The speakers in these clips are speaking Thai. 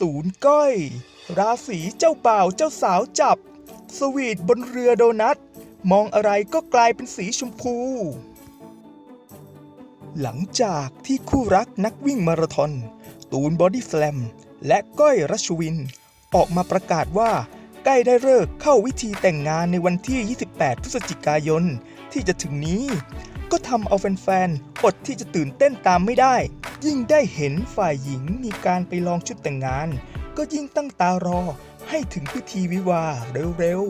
ตูนก้อย ราศีเจ้าบ่าวเจ้าสาวจับ สวีทบนเรือโดนัท มองอะไรก็กลายเป็นสีชมพู หลังจากที่คู่รักนักวิ่งมาราธอน ตูนบอดี้แสลม และก้อยรัชวิน ออกมาประกาศว่าใกล้ได้เลิกเข้าวิธีแต่งงานในวันที่ 28 พฤศจิกายนที่จะถึงนี้ ก็ทำเอาแฟนๆอดที่จะตื่นเต้นตามไม่ได้ ยิ่งได้เห็นฝ่ายหญิงมีการไปลองชุดแต่งงาน ก็ยิ่งตั้งตารอให้ถึงพิธีวิวาเร็ว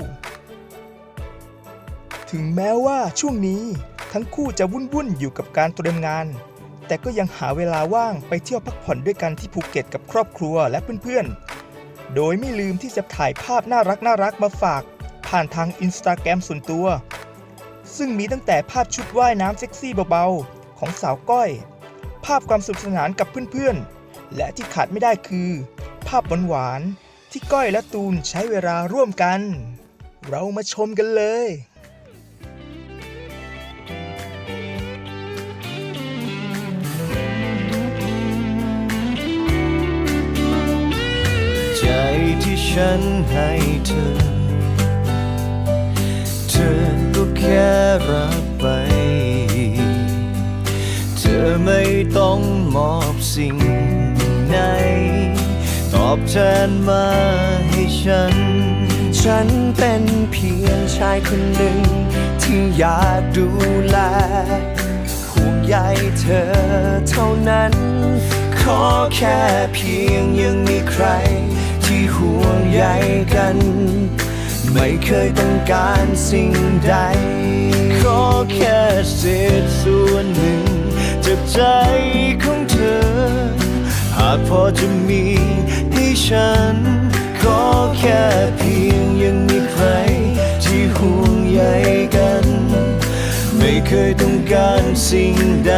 ๆ ถึงแม้ว่าช่วงนี้ทั้งคู่จะวุ่นๆอยู่กับการเตรียมงาน แต่ก็ยังหาเวลาว่างไปเที่ยวพักผ่อนด้วยกันที่ภูเก็ตกับครอบครัวและเพื่อนๆ โดยไม่ลืมที่จะถ่ายภาพน่ารักน่ารักๆมาฝากผ่านทางอินสตาแกรมส่วนตัว ซึ่งมีตั้งแต่ภาพชุดว่ายน้ำเซ็กซี่เบาๆ ของสาวก้อย ภาพความสนุกสนานกับเพื่อนๆ และที่ขาดไม่ได้คือ ภาพหวานๆที่ก้อยและตูนใช้เวลาร่วมกัน เรามาชมกันเลยใจที่ฉันให้เธอ เธอก็แค่รับไป เธอไม่ต้องมอบสิ่งไหน ตอบแทนมาให้ฉัน ฉันเป็นเพียงชายคนหนึ่ง ที่อยากดูแลห่วงใยเธอเท่านั้น ขอแค่เพียงยังมีใคร ที่ห่วงใยกัน ไม่เคยต้องการสิ่งใด ขอแค่เศษส่วนหนึ่ง จากใจของเธอ หากพอจะมีให้ฉัน ขอแค่เพียงยังมีใคร ที่ห่วงใยกัน ไม่เคยต้องการสิ่งใด